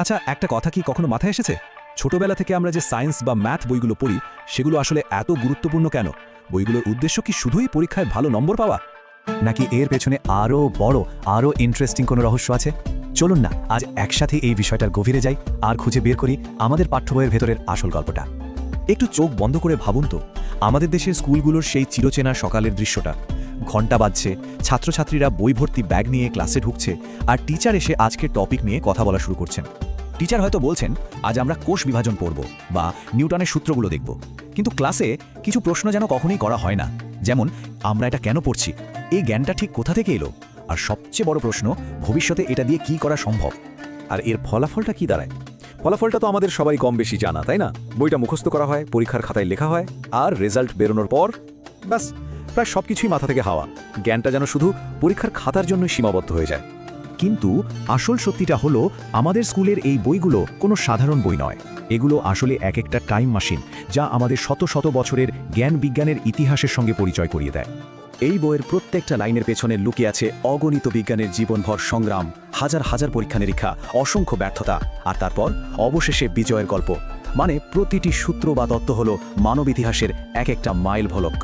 আচ্ছা একটা কথা কি কখনো মাথায় এসেছে? ছোটবেলা থেকে আমরা যে সায়েন্স বা ম্যাথ বইগুলো পড়ি, সেগুলো আসলে এত গুরুত্বপূর্ণ কেন? বইগুলোর উদ্দেশ্য কি শুধুই পরীক্ষায় ভালো নম্বর পাওয়া? নাকি এর পেছনে আরও বড় আরও ইন্টারেস্টিং কোনো রহস্য আছে? চলুন না, আজ একসাথে এই বিষয়টার গভীরে যাই, আর খুঁজে বের করি আমাদের পাঠ্য বইয়ের ভেতরের আসল গল্পটা। একটু চোখ বন্ধ করে ভাবুন তো, আমাদের দেশের স্কুলগুলোর সেই চিরচেনা সকালের দৃশ্যটা। ঘণ্টা বাজছে, ছাত্রছাত্রীরা বই ভর্তি ব্যাগ নিয়ে ক্লাসে ঢুকছে, আর টিচার এসে আজকের টপিক নিয়ে কথা বলা শুরু করছেন। টিচার হয়তো বলছেন, আজ আমরা কোষ বিভাজন পড়ব বা নিউটনের সূত্রগুলো দেখব। কিন্তু ক্লাসে কিছু প্রশ্ন যেন কখনোই করা হয় না, যেমন, আমরা এটা কেন পড়ছি? এই জ্ঞানটা ঠিক কোথা থেকে এলো? আর সবচেয়ে বড় প্রশ্ন, ভবিষ্যতে এটা দিয়ে কি করা সম্ভব? আর এর ফলাফলটা কি দাঁড়ায়? ফলাফলটা তো আমাদের সবাই কম বেশি জানা, তাই না? বইটা মুখস্থ করা হয়, পরীক্ষার খাতায় লেখা হয়, আর রেজাল্ট বেরোনোর পর, ব্যাস, প্রায় সব কিছুই মাথা থেকে হাওয়া। জ্ঞানটা যেন শুধু পরীক্ষার খাতার জন্যই সীমাবদ্ধ হয়ে যায়। কিন্তু আসল সত্যিটা হলো, আমাদের স্কুলের এই বইগুলো কোনো সাধারণ বই নয়। এগুলো আসলে এক একটা টাইম মেশিন, যা আমাদের শত শত বছরের জ্ঞান বিজ্ঞানের ইতিহাসের সঙ্গে পরিচয় করিয়ে দেয়। এই বইয়ের প্রত্যেকটা লাইনের পেছনে লুকিয়ে আছে অগণিত বিজ্ঞানের জীবনভর সংগ্রাম, হাজার হাজার পরীক্ষা নিরীক্ষা, অসংখ্য ব্যর্থতা, আর তারপর অবশেষে বিজয়ের গল্প। মানে প্রতিটি সূত্র বা তত্ত্ব হল মানব ইতিহাসের এক একটা মাইল ভলক।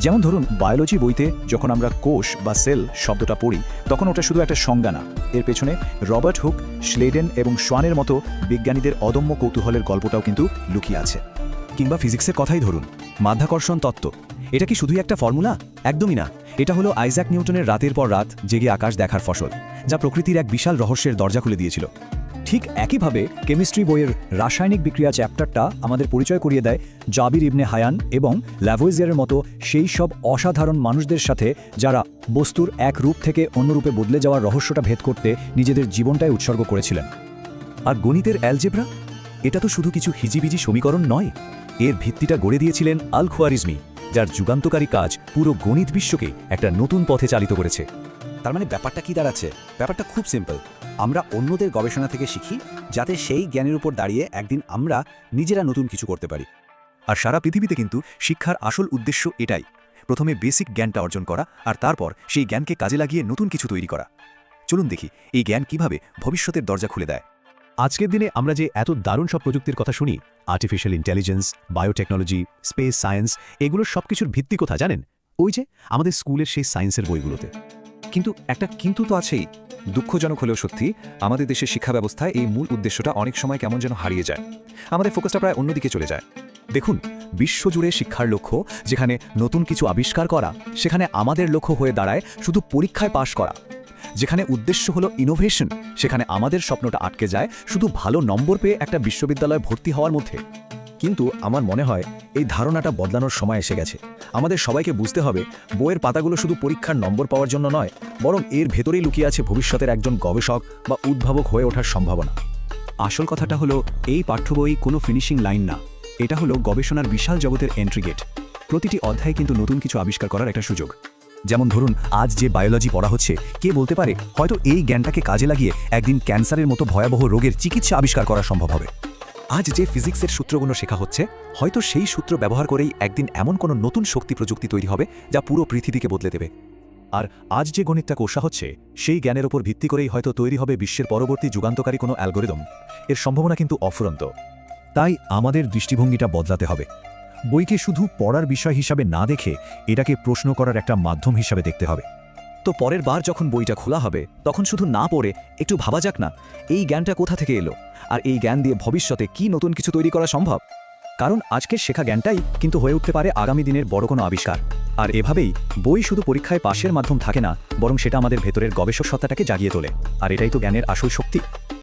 যেমন ধরুন বায়োলজি বইতে যখন আমরা কোষ বা সেল শব্দটা পড়ি, তখন ওটা শুধু একটা সংজ্ঞা না। এর পেছনে রবার্ট হুক স্লেডেন এবং সোয়ানের মতো বিজ্ঞানীদের অদম্য কৌতূহলের গল্পটাও কিন্তু লুকিয়ে আছে। কিংবা ফিজিক্সের কথাই ধরুন, মাধ্যাকর্ষণ তত্ত্ব। এটা কি শুধুই একটা ফর্মুলা একদমই না। এটা হলো আইজ্যাক নিউটনের রাতের পর রাত জেগে আকাশ দেখার ফসল, যা প্রকৃতির এক বিশাল রহস্যের দরজা খুলে দিয়েছিল। ঠিক একইভাবে কেমিস্ট্রি বইয়ের রাসায়নিক বিক্রিয়া চ্যাপ্টারটা আমাদের পরিচয় করিয়ে দেয় জাবির ইবনে হায়ান এবং ল্যাভোইজিয়ারের মতো সেই সব অসাধারণ মানুষদের সাথে যারা বস্তুর এক রূপ থেকে অন্য রূপে বদলে যাওয়ার রহস্যটা ভেদ করতে নিজেদের জীবনটাই উৎসর্গ করেছিলেন। আর গণিতের অ্যালজেব্রা? এটা তো শুধু কিছু হিজিবিজি সমীকরণ নয়। এর ভিত্তিটা গড়ে দিয়েছিলেন আল খোয়ারিজমি যার যুগান্তকারী কাজ পুরো গণিত বিশ্বকে একটা নতুন পথে চালিত করেছে। তার মানে ব্যাপারটা কি দাঁড়াচ্ছে? ব্যাপারটা খুব সিম্পল আমরা অন্যদের গবেষণা থেকে শিখি, যাতে সেই জ্ঞানের উপর দাঁড়িয়ে একদিন আমরা নিজেরা নতুন কিছু করতে পারি। আর সারা পৃথিবীতে কিন্তু শিক্ষার আসল উদ্দেশ্য এটাই, প্রথমে বেসিক জ্ঞানটা অর্জন করা আর তারপর সেই জ্ঞানকে কাজে লাগিয়ে নতুন কিছু তৈরি করা। চলুন দেখি এই জ্ঞান কীভাবে ভবিষ্যতের দরজা খুলে দেয়। আজকের দিনে আমরা যে এত দারুণ সব প্রযুক্তির কথা শুনি artificial intelligence biotechnology space science এগুলোর সব কিছুর ভিত্তি কোথা জানেন? ওই যে আমাদের স্কুলের সেই সায়েন্সের বইগুলোতে। কিন্তু একটা কিন্তু তো আছেই দুঃখজনক হলেও সত্যি, আমাদের দেশের শিক্ষা ব্যবস্থায় এই মূল উদ্দেশ্যটা অনেক সময় কেমন যেন হারিয়ে যায়। আমাদের ফোকাসটা প্রায় অন্যদিকে চলে যায়। দেখুন, বিশ্বজুড়ে শিক্ষার লক্ষ্য, যেখানে নতুন কিছু আবিষ্কার করা, সেখানে আমাদের লক্ষ্য হয়ে দাঁড়ায় শুধু পরীক্ষায় পাশ করা। যেখানে উদ্দেশ্য হলো ইনোভেশন সেখানে আমাদের স্বপ্নটা আটকে যায় শুধু ভালো নম্বর পেয়ে একটা বিশ্ববিদ্যালয়ে ভর্তি হওয়ার মধ্যে। কিন্তু আমার মনে হয় এই ধারণাটা বদলানোর সময় এসে গেছে। আমাদের সবাইকে বুঝতে হবে, বইয়ের পাতাগুলো শুধু পরীক্ষার নম্বর পাওয়ার জন্য নয়, বরং এর ভেতরেই লুকিয়ে আছে ভবিষ্যতের একজন গবেষক বা উদ্ভাবক হয়ে ওঠার সম্ভাবনা। আসল কথাটা হলো, এই পাঠ্য বই কোনো ফিনিশিং লাইন না। এটা হলো গবেষণার বিশাল জগতের এন্ট্রি গেট প্রতিটি অধ্যায়ে কিন্তু নতুন কিছু আবিষ্কার করার একটা সুযোগ। যেমন ধরুন, আজ যে বায়োলজি পড়া হচ্ছে, কে বলতে পারে, হয়তো এই জ্ঞানটাকে কাজে লাগিয়ে একদিন ক্যান্সারের মতো ভয়াবহ রোগের চিকিৎসা আবিষ্কার করা সম্ভব হবে। আজ যে ফিজিক্সের সূত্রগুলো শেখা হচ্ছে, হয়তো সেই সূত্র ব্যবহার করেই একদিন এমন কোনো নতুন শক্তি প্রযুক্তি তৈরি হবে যা পুরো পৃথিবীকে বদলে দেবে। আর আজ যে গণিতটা কোষা হচ্ছে, সেই জ্ঞানের ওপর ভিত্তি করেই হয়তো তৈরি হবে বিশ্বের পরবর্তী যুগান্তকারী কোনো অ্যালগোরিদম। এর সম্ভাবনা কিন্তু অফুরন্ত। তাই আমাদের দৃষ্টিভঙ্গিটা বদলাতে হবে। বইকে শুধু পড়ার বিষয় হিসাবে না দেখে এটাকে প্রশ্ন করার একটা মাধ্যম হিসাবে দেখতে হবে। তো পরের বার যখন বইটা খোলা হবে, তখন শুধু না পড়ে একটু ভাবা যাক না, এই জ্ঞানটা কোথা থেকে এলো? আর এই জ্ঞান দিয়ে ভবিষ্যতে কি নতুন কিছু তৈরি করা সম্ভব? কারণ আজকের শেখা জ্ঞানটাই কিন্তু হয়ে উঠতে পারে আগামী দিনের বড় কোনো আবিষ্কার। আর এভাবেই বই শুধু পরীক্ষায় পাশের মাধ্যম থাকে না, বরং সেটা আমাদের ভেতরের গবেষক সত্তাটাকে জাগিয়ে তোলে। আর এটাই তো জ্ঞানের আসল শক্তি।